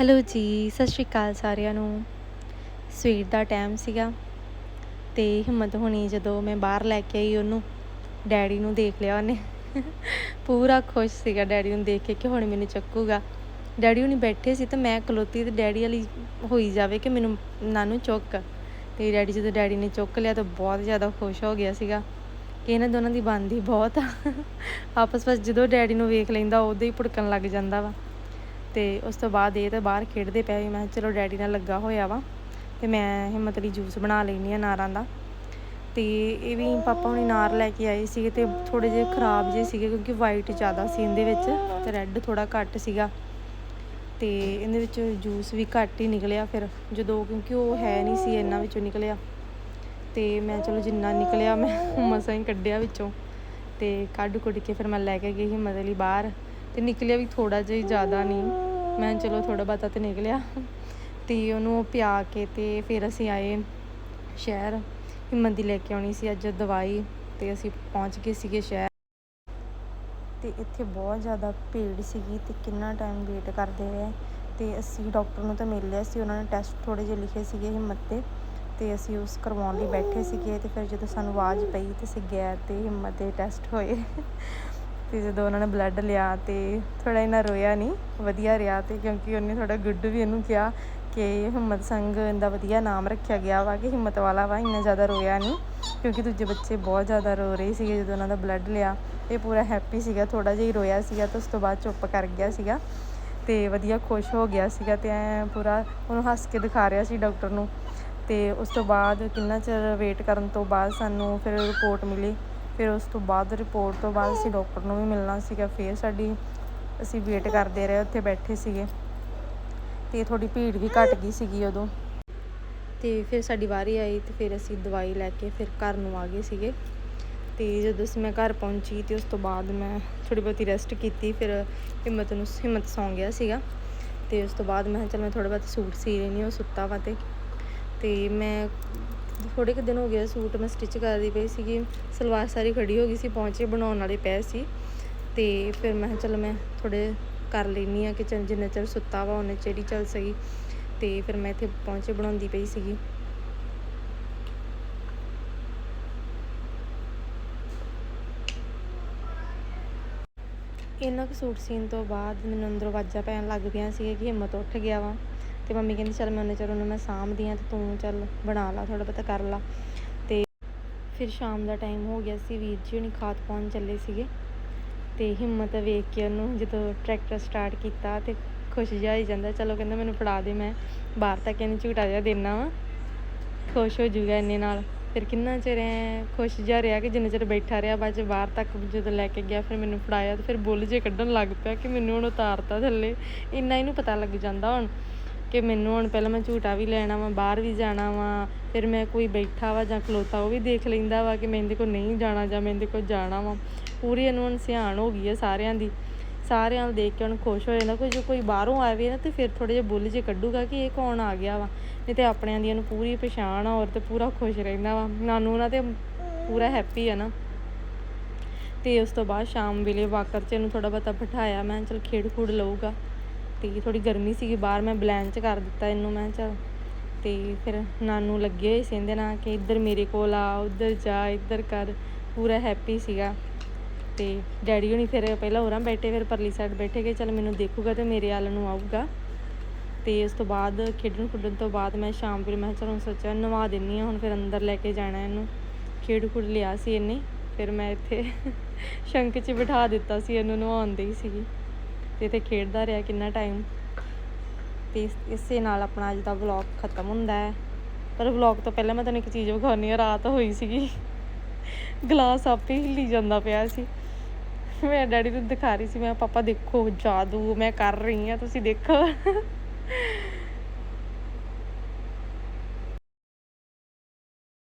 Hello ਜੀ, ਸਤਿ ਸ਼੍ਰੀ ਅਕਾਲ ਸਾਰਿਆਂ ਨੂੰ। ਸਵੇਰ ਦਾ ਟਾਈਮ ਸੀਗਾ ਤੇ ਹਿੰਮਤ ਹੋਣੀ ਜਦੋਂ ਮੈਂ ਬਾਹਰ ਲੈ ਕੇ ਆਈ ਉਹਨੂੰ। ਡੈਡੀ ਨੂੰ ਦੇਖ ਲਿਆ ਉਹਨੇ। ਪੂਰਾ ਖੁਸ਼ ਸੀਗਾ ਡੈਡੀ ਨੂੰ ਦੇਖ ਕੇ ਕਿ ਹੁਣ ਮੈਨੂੰ ਚੱਕੂਗਾ। ਡੈਡੀ ਹੁਣੀ ਬੈਠੇ ਸੀ ਤੇ ਮੈਂ ਖਲੋਤੀ ਤੇ ਡੈਡੀ ਵਾਲੀ ਹੋਈ ਜਾਵੇ ਕਿ ਮੈਨੂੰ ਨਾਨੂ ਚੁੱਕ। ਤੇ ਡੈਡੀ ਜਦੋਂ ਡੈਡੀ ਨੇ ਚੁੱਕ ਲਿਆ ਤਾਂ ਬਹੁਤ ਜ਼ਿਆਦਾ ਖੁਸ਼ ਹੋ ਗਿਆ ਸੀਗਾ ਕਿ ਇਹਨਾਂ ਦੋਨਾਂ ਦੀ ਬਣਦੀ ਬਹੁਤ ਆ। ਆਪਸ ਵਿੱਚ ਜਦੋਂ ਡੈਡੀ ਨੂੰ ਵੇਖ ਲੈਂਦਾ, ਉਦੋਂ ਹੀ ਭੁੜਕਣ ਲੱਗ ਜਾਂਦਾ ਵਾ। ਤੇ ਉਸ ਤੋਂ ਬਾਅਦ ਇਹ ਤਾਂ ਬਾਹਰ ਖੇਡਦੇ ਪਏ ਮੈਂ ਕਿਹਾ ਚਲੋ ਡੈਡੀ ਨਾਲ ਲੱਗਾ ਹੋਇਆ ਵਾ ਤੇ ਮੈਂ ਹਿੰਮਤ ਲਈ ਜੂਸ ਬਣਾ ਲੈਣੀ ਆ ਨਾਰਾਂ ਦਾ। ਤੇ ਇਹ ਵੀ ਪਾਪਾ ਹੁਣੀ ਨਾਰ ਲੈ ਕੇ ਆਏ ਸੀਗੇ ਤੇ ਥੋੜੇ ਜਿਹੇ ਖਰਾਬ ਜਿਹੇ ਸੀਗੇ ਕਿਉਂਕਿ ਵਾਈਟ ਜ਼ਿਆਦਾ ਸੀ ਇਹਦੇ ਵਿੱਚ ਤੇ ਰੈੱਡ ਥੋੜਾ ਘੱਟ ਸੀਗਾ। ਤੇ ਇਹਦੇ ਵਿੱਚ ਜੂਸ ਵੀ ਘੱਟ ਹੀ ਨਿਕਲਿਆ ਫਿਰ, ਜਦੋਂ ਕਿਉਂਕਿ ਉਹ ਹੈ ਨਹੀਂ ਸੀ ਇਹਨਾਂ ਵਿੱਚੋਂ ਨਿਕਲਿਆ। ਤੇ ਮੈਂ ਚਲੋ ਜਿੰਨਾ ਨਿਕਲਿਆ ਮੈਂ ਮਸਾਂ ਹੀ ਕੱਢਿਆ ਵਿੱਚੋਂ ਤੇ ਕੱਢ ਕੁੱਢ ਕੇ ਫਿਰ ਮੈਂ ਲੈ ਕੇ ਗਈ ਹਿੰਮਤ ਲਈ ਬਾਹਰ। ਤੇ ਨਿਕਲਿਆ ਵੀ ਥੋੜਾ ਜਿਹਾ ਹੀ ਜ਼ਿਆਦਾ ਨਹੀਂ। ਮੈਂ ਚਲੋ ਥੋੜਾ ਬਹੁਤਾ ਤੇ ਨਿਕਲਿਆ। ਤੇ ਉਹਨੂੰ ਪਿਆ ਕੇ ਤੇ ਫਿਰ ਅਸੀਂ ਆਏ ਸ਼ਹਿਰ। ਹਿੰਮਤ ਦੀ ਲੈ ਕੇ ਆਉਣੀ ਸੀ ਅੱਜ ਦਵਾਈ ਤੇ ਅਸੀਂ ਪਹੁੰਚ ਗਏ ਸੀਗੇ ਸ਼ਹਿਰ। ਤੇ ਇੱਥੇ ਬਹੁਤ ਜ਼ਿਆਦਾ ਭੀੜ ਸੀਗੀ ਤੇ ਕਿੰਨਾ ਟਾਈਮ ਵੇਟ ਕਰਦੇ ਰਹੇ। ਤੇ ਅਸੀਂ ਡਾਕਟਰ ਨੂੰ ਤਾਂ ਮਿਲ ਲਿਆ ਸੀ, ਉਹਨਾਂ ਨੇ ਟੈਸਟ ਥੋੜੇ ਜਿਹੇ ਲਿਖੇ ਸੀਗੇ ਹਿੰਮਤ ਦੇ। ਤੇ ਅਸੀਂ ਉਸ ਕਰਵਾਉਣ ਲਈ ਬੈਠੇ ਸੀਗੇ ਤੇ ਫਿਰ ਜਦੋਂ ਸਾਨੂੰ ਆਵਾਜ਼ ਪਈ ਤੇ ਅਸੀਂ ਗਏ ਤੇ ਹਿੰਮਤ ਦੇ ਟੈਸਟ ਹੋਏ। ਤੇ ਜਦੋਂ ਉਹਨਾਂ ਨੇ ਬਲੱਡ ਲਿਆ ਤੇ ਥੋੜਾ ਇਹਨਾਂ ਰੋਇਆ ਨਹੀਂ, ਵਧੀਆ ਰਿਹਾ ਤੇ ਕਿਉਂਕਿ ਉਹਨੇ ਥੋੜਾ ਗੁੱਡ ਵੀ ਇਹਨੂੰ ਕਿਹਾ ਕਿ ਹਿੰਮਤ ਸੰਗ ਇਹਦਾ ਵਧੀਆ ਨਾਮ ਰੱਖਿਆ ਗਿਆ ਵਾ ਕਿ ਹਿੰਮਤ ਵਾਲਾ ਵਾ, ਇੰਨਾ ਜ਼ਿਆਦਾ ਰੋਇਆ ਨਹੀਂ ਕਿਉਂਕਿ ਦੂਜੇ ਬੱਚੇ ਬਹੁਤ ਜ਼ਿਆਦਾ ਰੋ ਰਹੇ ਸੀਗੇ ਜਦੋਂ ਉਹਨਾਂ ਦਾ ਬਲੱਡ ਲਿਆ, ਇਹ ਪੂਰਾ ਹੈਪੀ ਸੀਗਾ ਥੋੜਾ ਜਿਹਾ ਹੀ ਰੋਇਆ ਸੀਗਾ ਤੇ ਉਸ ਤੋਂ ਬਾਅਦ ਚੁੱਪ ਕਰ ਗਿਆ ਸੀਗਾ ਤੇ ਵਧੀਆ ਖੁਸ਼ ਹੋ ਗਿਆ ਸੀਗਾ ਤੇ ਐ ਪੂਰਾ ਉਹਨੂੰ ਹੱਸ ਕੇ ਦਿਖਾ ਰਿਹਾ ਸੀ ਡਾਕਟਰ ਨੂੰ ਤੇ ਉਸ ਤੋਂ ਬਾਅਦ ਕਿੰਨਾ ਚਿਰ ਵੇਟ ਕਰਨ ਤੋਂ ਬਾਅਦ ਸਾਨੂੰ ਫਿਰ ਰਿਪੋਰਟ ਮਿਲੀ ਫਿਰ ਉਸ ਤੋਂ ਬਾਅਦ ਰਿਪੋਰਟ ਤੋਂ ਬਾਅਦ ਅਸੀਂ ਡਾਕਟਰ ਨੂੰ ਵੀ ਮਿਲਣਾ ਸੀਗਾ, ਫਿਰ ਸਾਡੀ ਅਸੀਂ ਵੇਟ ਕਰਦੇ ਰਹੇ, ਉੱਥੇ ਬੈਠੇ ਸੀਗੇ। ਤੇ ਥੋੜੀ ਭੀੜ ਵੀ ਘਟ ਗਈ ਸੀਗੀ ਉਦੋਂ। ਤੇ ਫਿਰ ਸਾਡੀ ਵਾਰੀ ਆਈ ਤੇ ਫਿਰ ਅਸੀਂ ਦਵਾਈ ਲੈ ਕੇ ਫਿਰ ਘਰ ਨੂੰ ਆ ਗਏ ਸੀਗੇ। ਤੇ ਜਦੋਂ ਅਸੀਂ ਮੈਂ ਘਰ ਪਹੁੰਚੀ ਤੇ ਉਸ ਤੋਂ ਬਾਅਦ ਮੈਂ ਥੋੜੀ ਬਹੁਤੀ ਰੈਸਟ ਕੀਤੀ, ਫਿਰ ਹਿੰਮਤ ਨੂੰ, ਹਿੰਮਤ ਸੌਂ ਗਿਆ ਸੀਗਾ। ਤੇ ਉਸ ਤੋਂ ਬਾਅਦ ਮੈਂ ਕਿਹਾ ਚੱਲ ਮੈਂ ਥੋੜਾ ਬਹੁਤ ਸੂਟ ਸੀ ਲੈਣੀ, ਉਹ ਸੁੱਤਾ ਵਾ ਤੇ। ਤੇ ਮੈਂ ਥੋੜੇ ਕੁ ਦਿਨ ਹੋ ਗਏ ਸੂਟ ਮੈਂ ਸਟਿਚ ਕਰਦੀ ਪਈ ਸੀਗੀ, ਸਲਵਾਰ ਸਾਰੀ ਖੜੀ ਹੋ ਗਈ ਸੀ ਪਹੁੰਚੇ ਬਣਾਉਣ ਵਾਲੇ ਪਏ ਸੀ। ਤੇ ਫਿਰ ਮੈਂ ਕਿਹਾ, ਚੱਲ ਮੈਂ ਥੋੜੇ ਕਰ ਲੈਣੀ ਆ ਕਿ ਚੱਲ ਜਿੰਨਾ ਚਿਰ ਸੁੱਤਾ ਵਾ, ਉਹਨੇ ਚਿਰ ਚੱਲ ਸਹੀ। ਤੇ ਫਿਰ ਮੈਂ ਇੱਥੇ ਪਹੁੰਚੇ ਬਣਾਉਂਦੀ ਪਈ ਸੀਗੀ। ਇਹਨਾਂ ਕੁ ਸੂਟ ਸੀਨ ਤੋਂ ਬਾਅਦ ਮੈਨੂੰ ਅੰਦਰੋਂ ਆਵਾਜ਼ਾਂ ਪੈਣ ਲੱਗ ਪਈਆਂ ਸੀ ਕਿ ਹਿੰਮਤ ਉੱਠ ਗਿਆ ਵਾ। ਤੇ ਮੰਮੀ ਕਹਿੰਦੀ, ਚੱਲ ਮੈਂ ਉਹਨੇ ਚਿਰ ਉਹਨੂੰ ਮੈਂ ਸਾਂਭਦੀ ਹਾਂ ਤੇ ਤੂੰ ਚੱਲ ਬਣਾ ਲਾ ਥੋੜਾ ਬਹੁਤਾ ਕਰ ਲਾ। ਤੇ ਫਿਰ ਸ਼ਾਮ ਦਾ ਟਾਈਮ ਹੋ ਗਿਆ ਸੀ, ਵੀਰ ਜੀ ਹੁਣੀ ਖਾਦ ਪਾਉਣ ਚੱਲੇ ਸੀਗੇ। ਤੇ ਹਿੰਮਤ ਵੇਖ ਕੇ ਉਹਨੂੰ ਜਦੋਂ ਟਰੈਕਟਰ ਸਟਾਰਟ ਕੀਤਾ ਤੇ ਖੁਸ਼ ਜਿਹਾ ਹੀ ਜਾਂਦਾ, ਚਲੋ ਕਹਿੰਦਾ ਮੈਨੂੰ ਫੜਾ ਦੇ, ਮੈਂ ਬਾਹਰ ਤੱਕ ਇਹਨੂੰ ਝੂਟਾ ਜਿਹਾ ਦੇਣਾ ਵਾ। ਖੁਸ਼ ਹੋ ਜੂਗਾ ਇੰਨੇ ਨਾਲ। ਫਿਰ ਕਿੰਨਾ ਚਿਰ ਐਂ ਖੁਸ਼ ਜਿਹਾ ਰਿਹਾ ਕਿ ਜਿੰਨਾ ਚਿਰ ਬੈਠਾ ਰਿਹਾ, ਬਾਅਦ 'ਚ ਬਾਹਰ ਤੱਕ ਜਦੋਂ ਲੈ ਕੇ ਗਿਆ, ਫਿਰ ਮੈਨੂੰ ਫੜਾਇਆ ਤੇ ਫਿਰ ਬੁੱਲ ਜੇ ਕੱਢਣ ਲੱਗ ਪਿਆ ਕਿ ਮੈਨੂੰ ਹੁਣ ਉਤਾਰਤਾ ਥੱਲੇ। ਇੰਨਾ ਇਹਨੂੰ ਪਤਾ ਲੱਗ ਜਾਂਦਾ ਹੁਣ। ਕਿ ਮੈਨੂੰ ਹੁਣ ਪਹਿਲਾਂ ਮੈਂ ਝੂਟਾ ਵੀ ਲੈਣਾ ਵਾ, ਬਾਹਰ ਵੀ ਜਾਣਾ ਵਾ, ਫਿਰ ਮੈਂ ਕੋਈ ਬੈਠਾ ਵਾ ਜਾਂ ਖਲੋਤਾ ਉਹ ਵੀ ਦੇਖ ਲੈਂਦਾ ਵਾ ਕਿ ਮੈਂ ਇਹਦੇ ਕੋਲ ਨਹੀਂ ਜਾਣਾ ਜਾਂ ਮੈਂ ਇਹਦੇ ਕੋਲ ਜਾਣਾ ਵਾ। ਪੂਰੀ ਇਹਨੂੰ ਹੁਣ ਸਿਆਣ ਹੋ ਗਈ ਹੈ ਸਾਰਿਆਂ ਦੀ। ਸਾਰਿਆਂ ਨੂੰ ਦੇਖ ਕੇ ਉਹਨੂੰ ਖੁਸ਼ ਹੋ ਜਾਂਦਾ ਕੋਈ ਜੇ ਕੋਈ ਬਾਹਰੋਂ ਆਵੇ ਨਾ ਤੇ ਫਿਰ ਥੋੜੇ ਜਿਹਾ ਬੁੱਲ ਜੇ ਕੱਢੂਗਾ ਕਿ ਇਹ ਕੌਣ ਆ ਗਿਆ ਵਾ। ਨਹੀਂ ਤੇ ਆਪਣਿਆਂ ਦੀ ਇਹਨੂੰ ਪੂਰੀ ਪਛਾਣ ਆ ਔਰ ਤੇ ਪੂਰਾ ਖੁਸ਼ ਰਹਿੰਦਾ ਵਾ। ਨਾਨੂ ਨਾਲ ਤੇ ਪੂਰਾ ਹੈਪੀ ਆ ਨਾ। ਤੇ ਉਸ ਤੋਂ ਬਾਅਦ ਸ਼ਾਮ ਵੇਲੇ ਵਾਕਰ 'ਚ ਇਹਨੂੰ ਥੋੜਾ ਬਹੁਤਾ ਬਿਠਾਇਆ, ਮੈਂ ਚਲ ਖੇਡ ਖੂਡ ਲਊਗਾ। ਤੇ ਥੋੜੀ ਗਰਮੀ ਸੀਗੀ ਬਾਹਰ, ਮੈਂ ਬਲੈਨ 'ਚ ਕਰ ਦਿੱਤਾ ਇਹਨੂੰ, ਮੈਂ ਚਲ। ਤੇ ਫਿਰ ਨਾਨੂ ਲੱਗੇ ਹੋਏ ਸੀ ਇਹਦੇ ਨਾਲ ਕਿ ਇੱਧਰ ਮੇਰੇ ਕੋਲ ਆ, ਉੱਧਰ ਜਾ, ਇੱਧਰ ਕਰ। ਪੂਰਾ ਹੈਪੀ ਸੀਗਾ। ਤੇ ਡੈਡੀ ਹੁਣੀ ਫਿਰ ਪਹਿਲਾਂ ਹੋਰਾਂ ਬੈਠੇ, ਫਿਰ ਪਰਲੀ ਸਾਈਡ ਬੈਠੇ ਗਏ ਚਲ ਮੈਨੂੰ ਦੇਖੂਗਾ ਤੇ ਮੇਰੇ ਵੱਲ ਨੂੰ ਆਊਗਾ। ਤੇ ਉਸ ਤੋਂ ਬਾਅਦ ਖੇਡਣ ਖੁੱਡਣ ਤੋਂ ਬਾਅਦ ਮੈਂ ਸ਼ਾਮ ਫਿਰ ਮੈਂ ਚਲੋ ਸੋਚਿਆ ਨਵਾ ਦਿੰਨੀ ਆ, ਹੁਣ ਫਿਰ ਅੰਦਰ ਲੈ ਕੇ ਜਾਣਾ ਇਹਨੂੰ। ਖੇਡ ਖੁੱਡ ਲਿਆ ਸੀ ਇਹਨੇ, ਫਿਰ ਮੈਂ ਇੱਥੇ ਸ਼ੰਕ 'ਚ ਬਿਠਾ ਦਿੱਤਾ ਸੀ ਇਹਨੂੰ ਨਵਾਉਂਦੀ ਹੀ ਸੀਗੀ। ਤੇ ਇੱਥੇ ਖੇਡਦਾ ਰਿਹਾ ਕਿੰਨਾ ਟਾਈਮ ਤੇ ਇਸ- ਇਸੇ ਨਾਲ ਆਪਣਾ ਅੱਜ ਦਾ ਵਲੌਗ ਖਤਮ ਹੁੰਦਾ ਹੈ। ਪਰ ਵਲੌਗ ਤੋਂ ਪਹਿਲਾਂ ਮੈਂ ਤੁਹਾਨੂੰ ਇੱਕ ਚੀਜ਼ ਵਿਖਾਉਣੀ ਆ ਰਾਤ ਹੋਈ ਸੀਗੀ। ਗਲਾਸ ਆਪੇ ਹਿੱਲੀ ਜਾਂਦਾ ਪਿਆ ਸੀ। ਮੈਂ ਡੈਡੀ ਨੂੰ ਦਿਖਾ ਰਹੀ ਸੀ, ਮੈਂ ਪਾਪਾ ਦੇਖੋ, ਜਾਦੂ, ਮੈਂ ਕਰ ਰਹੀ ਹਾਂ, ਤੁਸੀਂ ਦੇਖੋ।